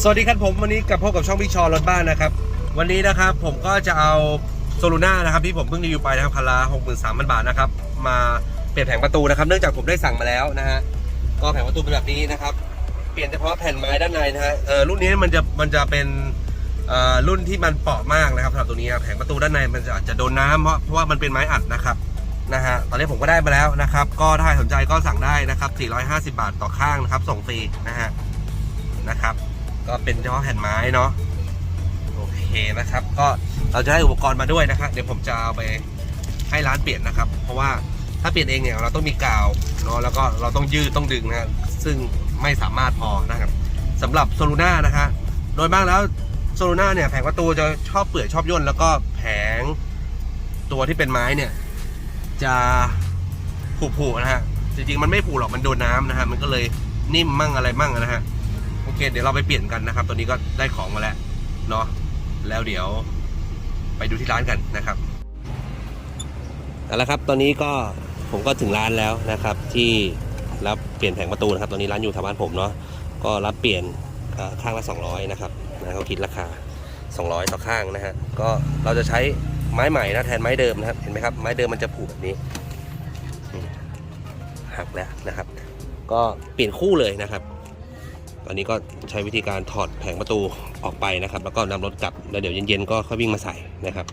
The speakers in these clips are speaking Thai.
สวัสดีครับผมวันนี้กับพบกับช่องพี่ชอรถบ้านนะครับ วันนี้นะครับผมก็จะเอาโซลูน่านะครับที่ผมเพิ่งรีวิวไปนะครับคันละหกหมื่นสามพันบาทนะครับมาเปลี่ยนแผงประตูนะครับ เนื่องจากผมได้สั่งมาแล้วนะฮะก็แผงประตูเป็นแบบนี้นะครับ เปลี่ยนเฉพาะแผ่นไม้ด้านในนะฮะเออรุ่นนี้มันจะมันจะเป็นเอ่อรุ่นที่มันเปราะมากนะครับสำหรับตัวนี้แผงประตูด้านในมันจะอาจจะโดนน้ำเพราะเพราะว่ามันเป็นไม้อัดนะครับนะฮะตอนนี้ผมก็ได้มาแล้วนะครับ ก็ถ้าสนใจก็สั่งได้นะครับ450 บาทต่อข้างนะครับ ส่งฟรีนะฮะนะครับ ก็เป็นเฉพาะแผ่นไม้เนาะโอเคนะครับ ก็เราจะให้อุปกรณ์มาด้วยนะครับเดี๋ยวผมจะเอาไปให้ร้านเปลี่ยนนะครับ เพราะว่าถ้าเปลี่ยนเองเนี่ยเราต้องมีกาวเนาะแล้วก็เราต้องยืดต้องดึงนะซึ่งไม่สามารถพอนะครับสำหรับโซลูน่านะฮะโดยมากแล้วโซลูน่าเนี่ยแผงประตูจะชอบเปื่อยชอบย่นแล้วก็แผงตัวที่เป็นไม้เนี่ยจะผุๆนะฮะจริงๆมันไม่ผุหรอกมันโดนน้ำนะฮะมันก็เลยนิ่มมั่งอะไรมั่งนะฮะ โอเค เดี๋ยวเราไปเปลี่ยนกันนะครับ ตอนนี้ก็ได้ของมาแล้วเนาะแล้วเดี๋ยวไปดูที่ร้านกันนะครับเอาละครับ ตอนนี้ก็ผมก็ถึงร้านแล้วนะครับ ที่รับเปลี่ยนแผงประตูนะครับ ตอนนี้ร้านอยู่แถวบ้านผมเนาะก็รับเปลี่ยนข้างละ 200 นะครับนะเขาคิดราคา 200 ต่อข้างนะฮะก็เราจะใช้ไม้ใหม่นะแทนไม้เดิมนะครับ เห็นไหมครับไม้เดิมมันจะผูกแบบนี้หักแล้วนะครับ ก็เปลี่ยนคู่เลยนะครับ อันนี้ก็ใช้วิธีการถอดแผงประตูออกไปนะครับ แล้วก็นำรถกลับแล้วเดี๋ยวเย็นๆก็ค่อยวิ่งมาใส่นะครับ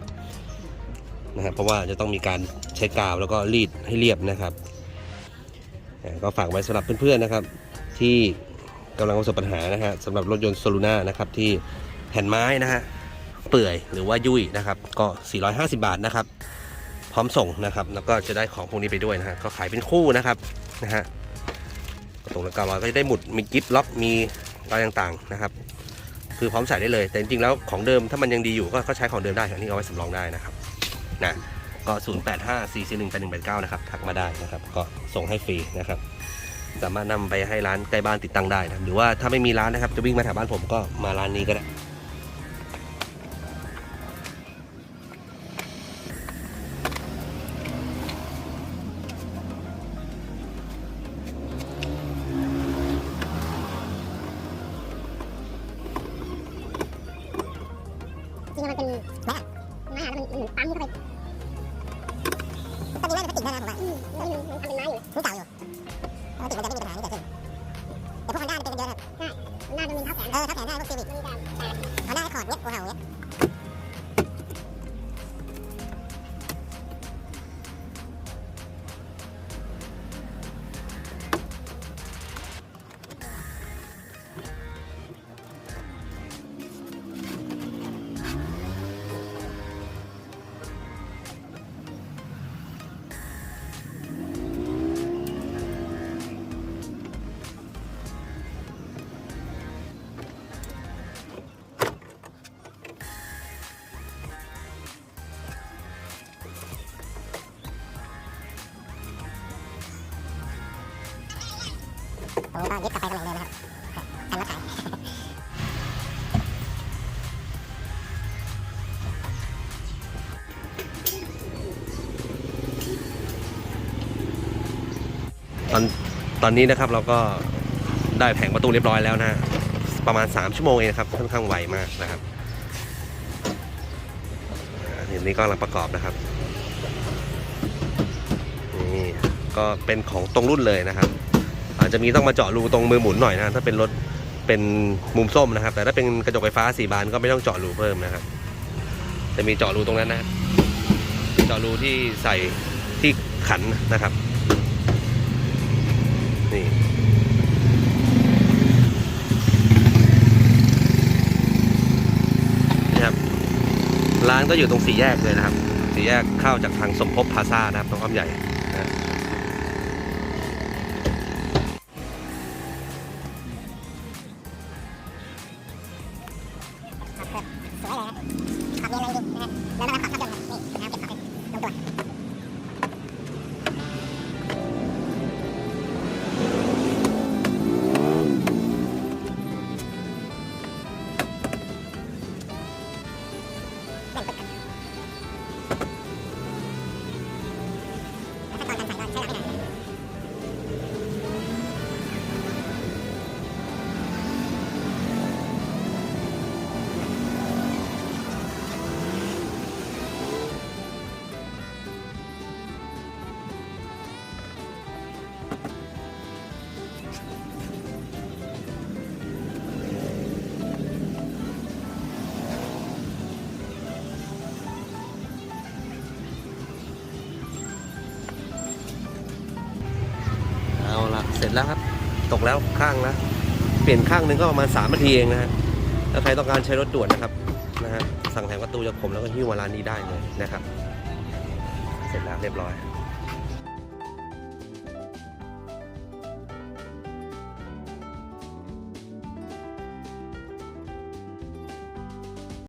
นะครับ เพราะว่าจะต้องมีการใช้กาวแล้วก็รีดให้เรียบนะครับ ก็ฝากไว้สำหรับเพื่อนๆนะครับ ที่กำลังประสบปัญหานะฮะสำหรับรถยนต์โซลูน่านะครับที่แผ่นไม้นะฮะเปื่อยหรือว่ายุ่ยนะครับ ก็ 450 บาทนะครับ พร้อมส่งนะครับ แล้วก็จะได้ของพวกนี้ไปด้วยนะฮะก็ขายเป็นคู่นะครับนะฮะ ตรงละเก้าร้อยก็จะได้หมุดมีกิฟต์ล็อกมีอะไรต่างๆนะครับ คือพร้อมใส่ได้เลย แต่จริงๆแล้วของเดิมถ้ามันยังดีอยู่ก็ก็ใช้ของเดิมได้อันนี้เอาไว้สำรองได้นะครับนะก็ 0 8 5 4 4 1 8 1 8 9 นะครับ ทักมาได้นะครับ ก็ส่งให้ฟรีนะครับ สามารถนำไปให้ร้านใกล้บ้านติดตั้งได้นะหรือว่าถ้าไม่มีร้านนะครับ จะวิ่งมาแถวบ้านผมก็มาร้านนี้ก็ได้ จริงๆมันเป็นแม่ไม้อะแล้วมันมันปั๊มเข้าไปตอนนี้น่าจะติดแล้วนะผมว่าอืมมันมันทำเป็นไม้อยู่มันเก่าอยู่ปกติมันจะไม่มีปัญหานี้เกิดขึ้นแต่พวกฮอนด้าเป็นกันเยอะครับใช่ฮอนด้ามันมีเท่าแขนเออเท่าแขนได้พวกซีวิกมันมีการแต่ฮอนด้าคอร์ดเนี้ยโอ้โหเนี้ย ตรงนี้ก็ยึดกลับไปตำแหน่งเดิมนะครับกันมาขายตอนตอนนี้นะครับเราก็ได้แผงประตูเรียบร้อยแล้วนะ ประมาณ 3 ชั่วโมงเองนะครับ ค่อนข้างไวมากนะครับอ่าทีนี้ก็กำลังประกอบนะครับนี่ก็เป็นของตรงรุ่นเลยนะครับ อาจจะมีต้องมาเจาะรูตรงมือหมุนหน่อยนะถ้าเป็นรถเป็นมุมส้มนะครับ แต่ถ้าเป็นกระจกไฟฟ้าสี่บานก็ไม่ต้องเจาะรูเพิ่มนะครับจะมีเจาะรูตรงนั้นนะเจาะรูที่ใส่ที่ขันนะครับนี่นี่ครับร้านก็อยู่ตรงสี่แยกเลยนะครับสี่แยกเข้าจากทางสมภพพาซ่านะครับตรงอ้อมใหญ่ ร็จแล้วครับ ตกแล้วข้างแล้วเปลี่ยนข้างหนึงก็ประมาณ3นาทีเองนะฮะถ้าใครต้องการใช้รถด่วนนะครับนะฮะสั่งแถงประตูจากผมแล้วก็หิ้วมาร้านนี้ได้เลยนะครับ เสร็จแล้วเรียบร้อย